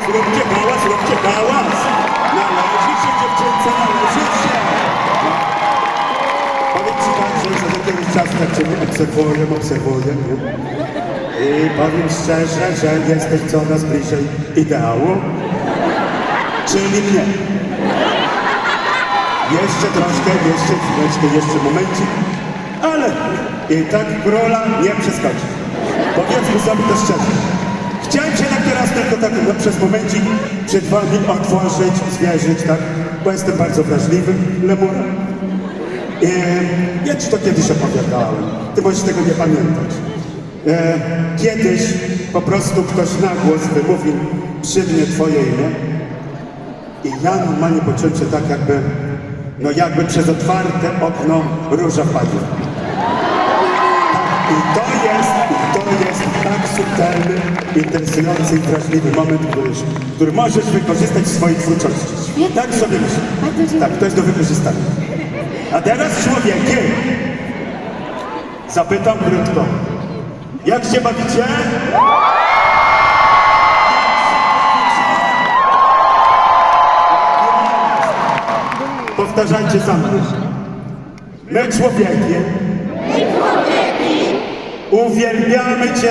Zróbcie hałas, zróbcie hałas! Należy się dziewczynce, należy się! Powiem ci tak, że już od jakiegoś czasu tak cię obserwuję, obserwuję, nie? I powiem szczerze, że jesteś coraz bliżej ideału, czyli mnie. Jeszcze troszkę, jeszcze chwileczkę, jeszcze momencik, ale i tak króla nie przeskoczy. Powiedzmy sobie to szczerze. Chciałem się tak teraz tylko tak przez momencik przed wami otworzyć, zwierzyć, tak? Bo jestem bardzo wrażliwym lemurem. E, ja ci to kiedyś opowiadałem. Ty możesz tego nie pamiętać. E, kiedyś po prostu ktoś na głos wymówił przy mnie twoje imię i ja normalnie poczułem się tak jakby, no jakby przez otwarte okno róża wpadła. I to jest, i to jest tak subtelny, interesujący i wrażliwy moment, który, który możesz wykorzystać w swojej twórczości. Świetnie. Tak sobie myślę. Tak, to jest do wykorzystania. A teraz człowiekiem zapytam krótko. Jak się bawicie? Powtarzajcie za mną. My człowiekiem uwielbiamy Cię.